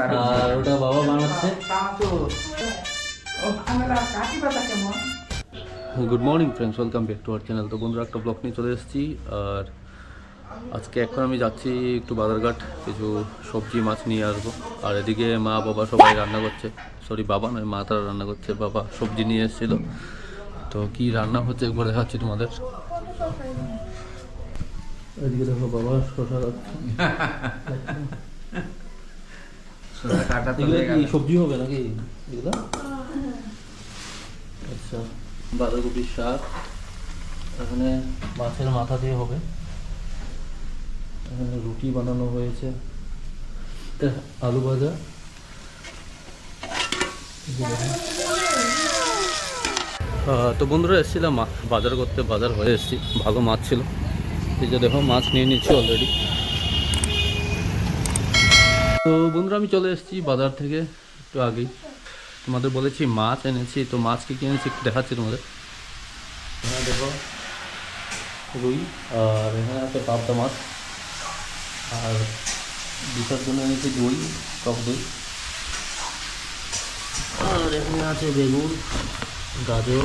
আর ওটা বাবা বানাচ্ছে। Good morning friends welcome back to our channel তো বন্ধুরা একটা ব্লগ নিয়ে চলে এসেছি। আর আজকে এখন আমি যাচ্ছি একটু বাজারঘাট কিছু সবজি মাছ নিয়ে আসব। আর এদিকে মা বাবা সবাই রান্না করছে। সরি বাবা নয় মা তারা রান্না করছে। বাবা সবজি নিয়ে এসেছিল। তো কি রান্না হচ্ছে একবার দেখাচ্ছি তোমাদের। এদিকে দেখো বাবা শশা এগুলো কি সবজি হবে নাকি? এগুলো? আচ্ছা। বাঁধাকপির শাক এখানে মাছের মাথা দিয়ে হবে। এখানে রুটি বানানো হয়েছে। আলু ভাজা। তো বন্ধুরা এসেছিলাম বাজার করতে বাজার হয়ে এসেছি। ভালো মাছ ছিল। এই যে দেখো মাছ নিয়ে নিচ্ছি অলরেডি তো বন্ধুরা আমি চলে এসেছি বাজার থেকে একটু আগেই। তোমাদের বলেছি মাছ এনেছি তো মাছ কি কি এনেছি একটু দেখাচ্ছি তোমাদের। এখানে দেখো রুই আর এখানে আছে পাবদা মাছ। আর দিশার জন্য এনেছি দই টক দই। আর এখানে আছে বেগুন গাজর।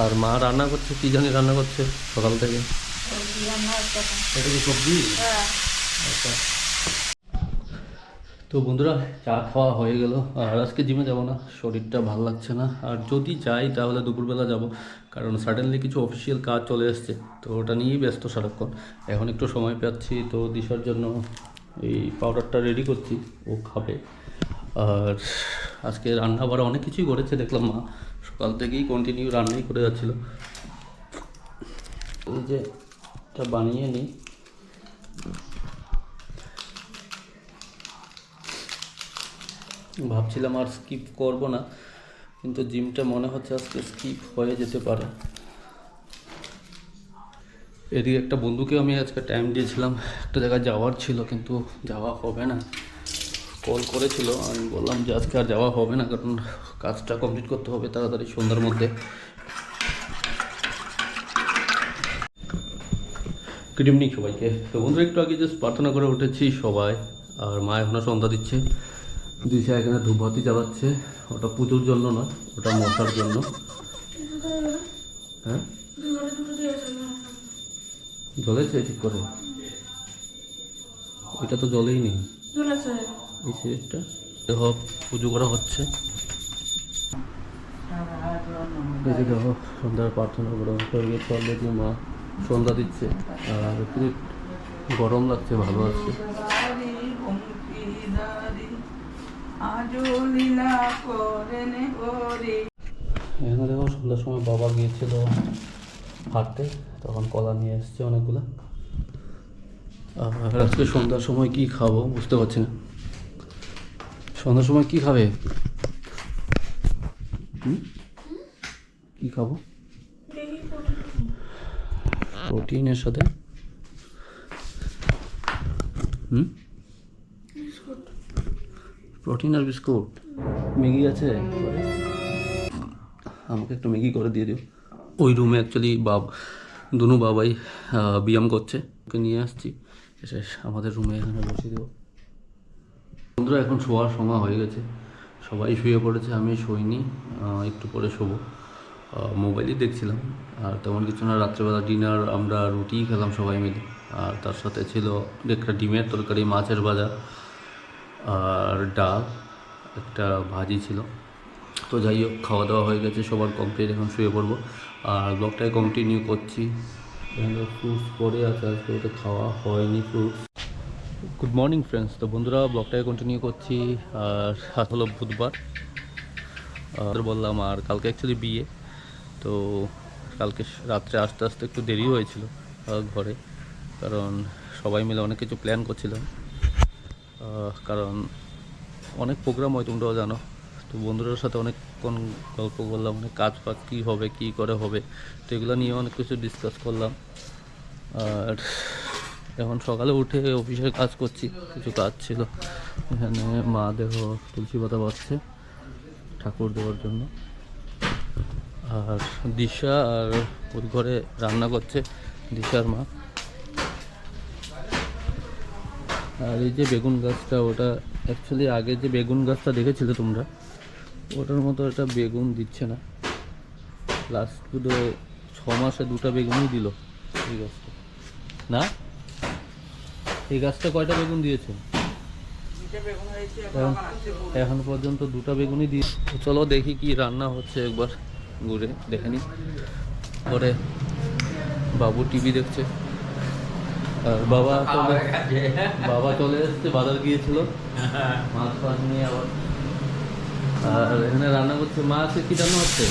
আর মা রান্না করছে কি জানি রান্না করছে সকাল থেকে। এটা কি সবজি? আচ্ছা। তো বন্ধুরা, চা খাওয়া হয়ে গেল। আর আজকে জিমে যাব না, শরীরটা ভালো লাগছে না। আর যদি যাই, তাহলে দুপুরবেলা যাব। কারণ সাডেনলি কিছু অফিসিয়াল কাজ চলে এসছে, তো ওটা নিয়েই ব্যস্ত সারাক্ষণ। এখন একটু সময় পাচ্ছি, তো দিশার জন্য এই পাউডারটা রেডি করছি, ও খাবে। আর আজকে রান্না বাড়া অনেক কিছুই করেছে, দেখলাম মা। সকাল থেকেই কন্টিনিউ রান্নাই করে যাচ্ছিল। এই যে, এটা বানিয়ে নিই। ভাবছিলাম আর স্কিপ করব না, কিন্তু জিমটা মনে হচ্ছে আজকে স্কিপ হয়ে যেতে পারে। এদিকে একটা বন্ধুকে আমি আজকে টাইম দিয়েছিলাম, একটা জায়গায় যাওয়ার ছিল, কিন্তু যাওয়া হবে না। কল করেছিল, আমি বললাম যে আজকে আর যাওয়া হবে না, কারণ কাজটা কমপ্লিট করতে হবে তাড়াতাড়ি সন্ধ্যার মধ্যে। গুড ইভিনিং সবাইকে। তো বন্ধুরা, একটু আগে জাস্ট প্রার্থনা করে উঠেছি সবাই, আর মা এখনও সন্ধ্যা দিচ্ছে। দিশা এখানে ধূপবাতি জ্বালাচ্ছে। ওটা পুজোর জন্য নয় ওটা মশার জন্য। হ্যাঁ? জ্বলেছে ঠিক করে? এটা তো জলেই নেই। এই সিরিজটা দেখো, পুজো করা হচ্ছে। দেখো সন্ধ্যার প্রার্থনা করা। হয়ে ফল দেখি মা সন্ধ্যা দিচ্ছে। আর গরম লাগছে, ভালো আছে। আজো এখানে দেখো সন্ধ্যার সময় বাবা গিয়েছিল হাঁটতে, তখন কলা নিয়ে এসছে অনেকগুলো। আর আজকে সন্ধ্যার সময় কি খাব বুঝতে পারছি না। সন্ধ্যার সময় কি খাবে? কি খাব? প্রোটিনের সাথে। হুম? প্রোটিন আর বিস্কুট। ম্যাগি আছে? আমাকে একটু ম্যাগি করে দিয়ে দিও। ওই রুমে অ্যাকচুয়ালি বাব দুনু বাবাই ব্যায়াম করছে। ওকে নিয়ে আসছি। এসে আমাদের রুমে এখানে বসিয়ে দেবো। বন্ধুরা, এখন শোয়ার সময় হয়ে গেছে। সবাই শুয়ে পড়েছে, আমি শুইনি। একটু পরে শোবো। মোবাইলই দেখছিলাম। আর তেমন কিছু না, রাত্রেবেলা ডিনার আমরা রুটিই খেলাম সবাই মিলে। আর তার সাথে ছিল একটা ডিমের তরকারি, মাছের ভাজা। আর ডাল, একটা ভাজি ছিল। তো যাই হোক, খাওয়া দাওয়া হয়ে গেছে, সবার কমপ্লিট এখন শুয়ে পড়ব। আর ব্লগটাই কন্টিনিউ করছি। ফ্রুটস পরে আছে, আজকে ওটা খাওয়া হয়নি ফ্রুটস গুড মর্নিং ফ্রেন্ডস তো বন্ধুরা ব্লগটাই কন্টিনিউ করছি। আর হলো বুধবার। বললাম, আর কালকে অ্যাকচুয়ালি বিয়ে। তো কালকে রাত্রে আসতে আসতে একটু দেরি হয়েছিল ঘরে। কারণ সবাই মিলে অনেক কিছু প্ল্যান করছিলাম। কারণ অনেক প্রোগ্রাম হয় তোমরাও জানো। তো বন্ধুদের সাথে অনেকক্ষণ গল্প করলাম, অনেক কাজ ফাজ কী হবে, কী করে হবে, তো এগুলো নিয়ে অনেক কিছু ডিসকাস করলাম। আর এখন সকালে উঠে অফিসের কাজ করছি, কিছু কাজ ছিল। এখানে মা দেহ তুলসী পাতা বাঁচছে ঠাকুর দেওয়ার জন্য। আর দিশা আর ওই ঘরে রান্না করছে, দিশার মা। আর এই যে বেগুন গাছটা, ওটা অ্যাকচুয়ালি আগে যে বেগুন গাছটা দেখেছিলে তোমরা, ওটার মতো একটা বেগুন দিচ্ছে না। লাস্ট শুধু ছ মাসে দুটো বেগুনই দিল এই গাছটা। না? এই গাছটা কয়টা বেগুন দিয়েছে? এখন পর্যন্ত দুটো বেগুনই দিয়ে চলো দেখি কি রান্না হচ্ছে একবার ঘুরে, দেখে নি। পরে বাবু টিভি দেখছে। বাবা চলে বাবা চলে এসছে বাজার গিয়েছিল। মাছ ফাছ নিয়ে আবার। আর এখানে রান্না করছে মা আছে কি রান্না হচ্ছে?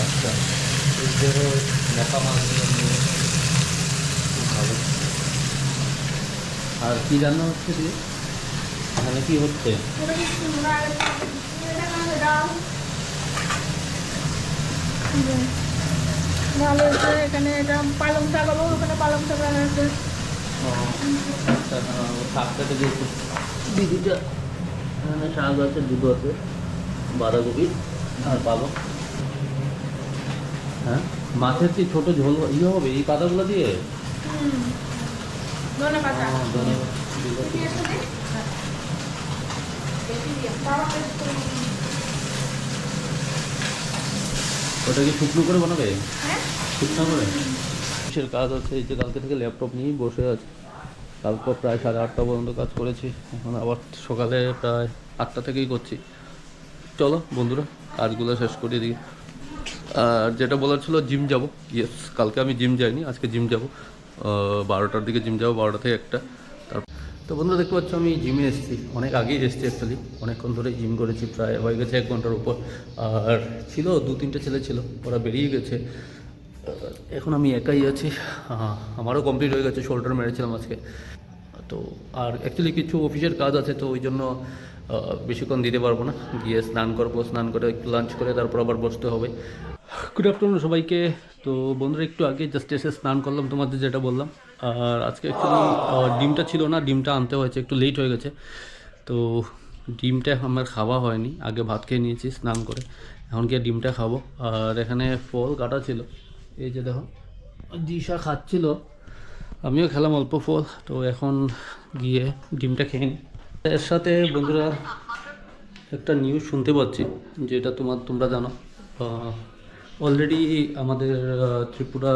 আচ্ছা। দেখা মাছ নিয়ে আর কি রান্না হচ্ছে দিয়ে? এখানে কি হচ্ছে? ভালো হয়েছে এখানে এটা পালং শাক হলো ওখানে পালং শাক রান্না হয়েছে ও, আচ্ছা দিদিটা এখানে শাক আছে দুধ আছে বাঁধাকপি আর পালক হ্যাঁ মাছের কি ছোট ঝোল ইয়ে হবে এই পাতাগুলো দিয়ে? ধনে পাতা। ও, ধন্যবাদ। বিলাতি। ওটা কি শুকনো করে বানাবে? শুকনো করে? কিসের কাজ আছে? এই যে কালকে থেকে ল্যাপটপ নিয়েই বসে আছে। কালকে প্রায় সাড়ে আটটা পর্যন্ত কাজ করেছি। এখন আবার সকালে প্রায় আটটা থেকেই করছি। চলো বন্ধুরা কাজগুলো শেষ করে দিই। আর যেটা বলার ছিল জিম যাব। ইয়েস কালকে আমি জিম যাইনি আজকে জিম যাব। বারোটার দিকে জিম যাব বারোটা থেকে একটা। তো বন্ধুরা দেখতে পাচ্ছ, আমি জিমে এসেছি। অনেক আগেই এসেছি অ্যাকচুয়ালি অনেকক্ষণ ধরে জিম করেছি, প্রায় হয়ে গেছে এক ঘণ্টার উপর। আর ছিল, দু তিনটে ছেলে ছিল, ওরা বেরিয়ে গেছে। এখন আমি একাই আছি। আমারও কমপ্লিট হয়ে গেছে শোল্ডার মেরেছিলাম আজকে। তো আর অ্যাকচুয়ালি কিছু অফিসের কাজ আছে, তো ওই জন্য বেশিক্ষণ দিতে পারব না। গিয়ে স্নান করব, স্নান করে একটু লাঞ্চ করে তারপর আবার বসতে হবে। গুড আফটারনুন সবাইকে। তো বন্ধুরা, একটু আগে জাস্ট এসে স্নান করলাম, তোমাদের যেটা বললাম। আর আজকে অ্যাকচুয়ালি ডিমটা ছিল না, ডিমটা আনতে হয়েছে, একটু লেট হয়ে গেছে। তো ডিমটা আমার খাওয়া হয়নি, আগে ভাত খেয়ে নিয়েছি স্নান করে। এখন গিয়ে ডিমটা খাব। আর এখানে ফল কাটা ছিল। এই যে দেখো, দিশা খাচ্ছিল। আমিও খেলাম অল্প ফল, তো এখন গিয়ে ডিমটা খেয়ে নিই এর সাথে বন্ধুরা, একটা নিউজ শুনতে পাচ্ছি, যেটা তোমার, তোমরা জানো। অলরেডি আমাদের ত্রিপুরা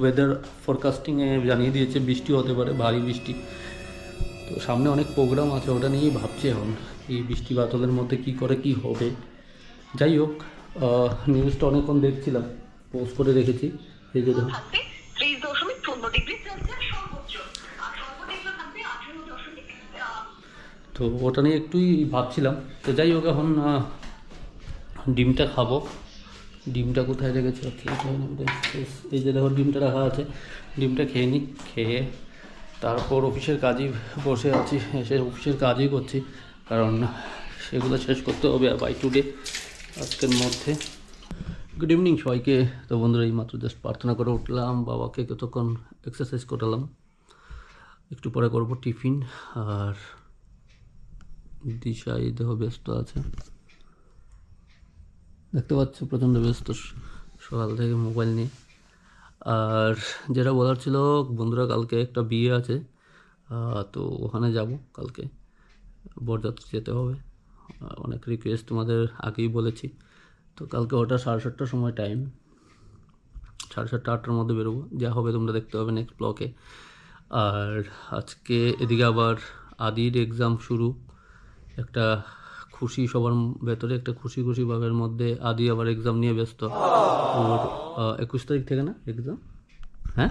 ওয়েদার ফরকাস্টিংয়ে জানিয়ে দিয়েছে বৃষ্টি হতে পারে ভারী বৃষ্টি। তো সামনে অনেক প্রোগ্রাম আছে ওটা নিয়েই ভাবছি এখন এই বৃষ্টি বাতলের মধ্যে কি করে কি হবে। যাই হোক নিউজটা অনেকক্ষণ দেখছিলাম পোস্ট করে রেখেছি এই যে আহ, তো ওটা নিয়ে একটুই ভাবছিলাম। তো যাই হোক এখন ডিমটা খাব। ডিমটা কোথায় রেখেছি? এই যে দেখো, ডিমটা রাখা আছে। ডিমটা খেয়ে নিই খেয়ে তারপর অফিসের কাজই বসে আছি, এসে অফিসের কাজই করছি। কারণ সেগুলো শেষ করতে হবে আর বাই টুডে আজকের মধ্যে। গুড ইভিনিং সবাইকে। তো বন্ধুরা, এই মাত্র জাস্ট প্রার্থনা করে উঠলাম, বাবাকে কতক্ষণ এক্সারসাইজ করালাম। একটু পরে করব টিফিন। আর দিশা এই দেহ ব্যস্ত আছে। দেখতে পাচ্ছ, প্রচণ্ড ব্যস্ত, সকাল থেকে মোবাইল নিয়ে। আর যেটা বলার ছিল, বন্ধুরা, কালকে একটা বিয়ে আছে। তো ওখানে যাব কালকে। বরযাত্রী যেতে হবে। অনেক রিকোয়েস্ট তোমাদের আগেই বলেছি। তো কালকে ওটা সাড়ে সাতটার সময় টাইম সাড়ে সাতটা, আটটার মধ্যে বেরোবো। যা হবে তোমরা দেখতে পাবে নেক্সট ব্লকে আর আজকে এদিকে আবার আদির এক্সাম শুরু। একটা খুশি, সবার ভেতরে একটা খুশি খুশি ভাবের মধ্যে আদি আবার এক্সাম নিয়ে ব্যস্ত। ওর একুশ তারিখ থেকে না এক্সাম হ্যাঁ?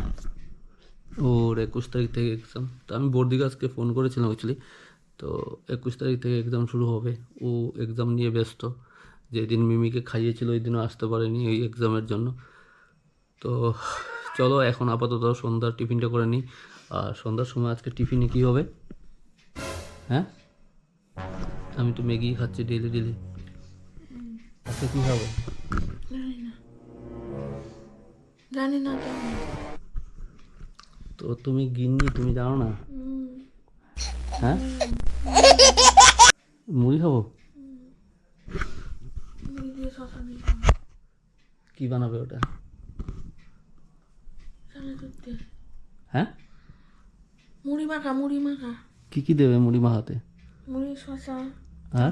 ওর একুশ তারিখ থেকে এক্সাম তো আমি বর্দিকে আজকে ফোন করেছিলাম অ্যাকচুয়ালি তো একুশ তারিখ থেকে এক্সাম শুরু হবে। ও এক্সাম নিয়ে ব্যস্ত। যেদিন মিমিকে খাইয়েছিল ওই দিনও আসতে পারেনি ওই এক্সামের জন্য। তো চলো এখন আপাতত সন্ধ্যার টিফিনটা করে নিই। আর সন্ধ্যার সময় আজকে টিফিনে কী হবে? হ্যাঁ? আমি তো ম্যাগি খাচ্ছি ডেলি ডেলি আজকে কি খাব? জানি না। তো। তুমি গিন্নি তুমি জানো না? হ্যাঁ? মুড়ি খাব? মুড়ি দিয়ে শশা দিয়ে। কি বানাবে ওটা? হ্যাঁ? মুড়ি মাখা মুড়ি মাখা। কি কি দেবে মুড়ি মাখাতে? মুড়ি শসা আর?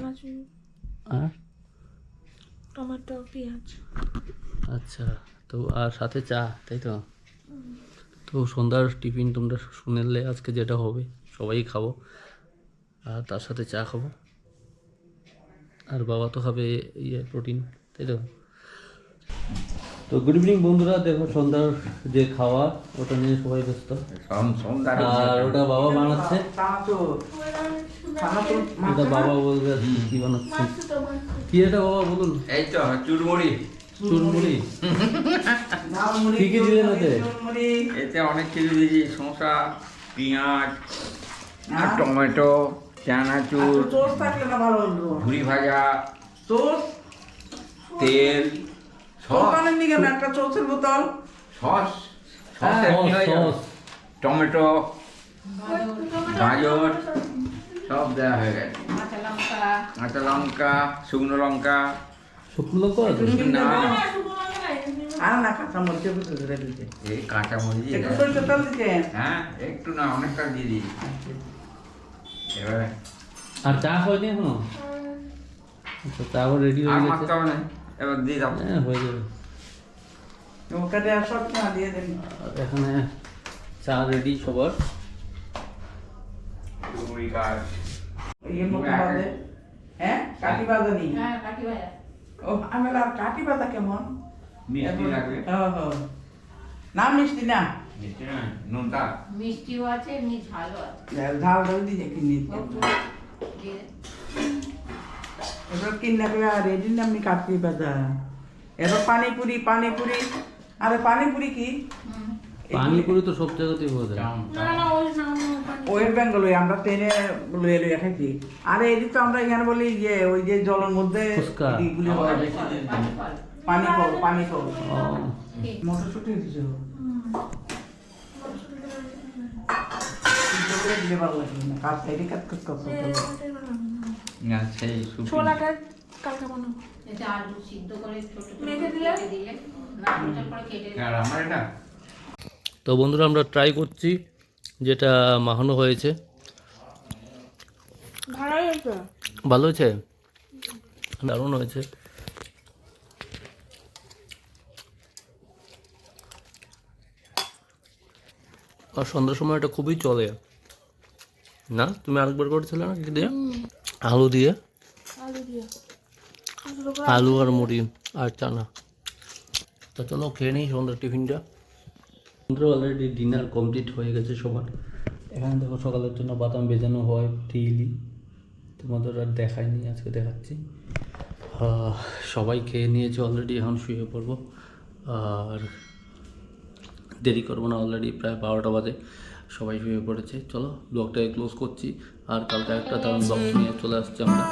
আর? টমেটো পেঁয়াজ। আচ্ছা তো আর সাথে চা তাই তো? তো সন্ধ্যার টিফিন তোমরা শুনেলে আজকে যেটা হবে সবাই খাব। আর তার সাথে চা খাব। আর বাবা তো খাবে ইয়ে প্রোটিন তাই তো? তো গুড ইভিনিং বন্ধুরা দেখো সন্ধ্যার যে খাওয়া ওটা নিয়ে সবাই ব্যস্ত। আর ওটা বাবা বানাচ্ছে। এটা বাবা বলবে কি এটা বাবা বলুন? এই তো চুরমুড়ি। চুরমুড়ি? কি কি দিলেন ওতে? এতে অনেক কিছু দিয়েছি শসা পেঁয়াজ আর আর? টমেটো চানাচুর ভুড়ি ভাজা তেল একটা চোচের বোতল? সস। হ্যাঁ, হয়ে। সস। টমেটো গাজর সব দেওয়া হয়ে গেছে। কাঁচা লঙ্কা। শুকনো লঙ্কা। শুকনো লঙ্কা না। আর না কাঁচা মরিচের ভিতরে ধরে দিতে। এই কাঁচা মরিচ একটু সরষের তেল দিতে। হ্যাঁ একটু না অনেকটা দিয়ে দিই। এবারে। আর চা হয়নি এখনও? আচ্ছা চা রেডি হয়ে গেছে। মাখতে না এবার দিয়ে দাও। হ্যাঁ হয়ে যাবে। ওকে সব না দিয়ে দেন। এখানে চা রেডি সবার। চুরমুড়ি কাজ ইয়ে মতো বাজে। হ্যাঁ। কাটি বাজা। ও আমি আর কাটি বাজা কেমন? মিষ্টি লাগবে? ও হো। না মিষ্টি না। মিষ্টি না নুনটা? মিষ্টিও আছে এমনি ঝালও আছে। ঝাল ঝাল দিয়ে কিনে দিয়ে এবার কিনে করে আর এদিন আমি বাজা। এবার পানিপুরি পানিপুরি। আরে পানিপুরি কি? পানিপুরি তো সব জায়গাতেই হয়ে যায় না না ওই না না, পানি। ওয়েস্ট বেঙ্গল আমরা ট্রেনে লয়ে লয়ে খাইছি। আরে এদিক তো আমরা এখানে বলি যে ওই যে জলের মধ্যে পানি পানি মটরশুটি দিছো দিলে ভালো লাগবে না। কাজ সাইডে কাজ কাজ কাজ এ, ওটাই বানাবো। না। সেই সুপি। ছোলাটা কালকে বানাবো। এটা আলু সিদ্ধ করে ছোট ছোট মেখে দিলে? না ছোট কেটে আর আমার এটা? তো বন্ধুরা আমরা ট্রাই করছি। যেটা মাখানো হয়েছে। ভালো হয়েছে? দারুণ হয়েছে। আর সন্ধ্যার সময় এটা খুবই চলে। না? তুমি আরেকবার করেছিলে না কি দিয়ে? আলু দিয়ে? আলু আর মুড়ি আর চানা। তো চলো খেয়ে নিই সন্ধ্যার টিফিনটা। সন্ধ্যা অলরেডি ডিনার কমপ্লিট হয়ে গেছে সবার। এখানে দেখো সকালের জন্য বাদাম ভেজানো হয় ডেইলি তোমাদের আর দেখাইনি, আজকে দেখাচ্ছি। সবাই খেয়ে নিয়েছে অলরেডি এখন শুয়ে পড়ব। আর দেরি করব না অলরেডি প্রায় বারোটা বাজে। সবাই শুয়ে পড়েছে। চলো ব্লগটাকে ক্লোজ করছি। আর কালকে একটা দারুণ ব্লগ নিয়ে চলে আসছি আমরা।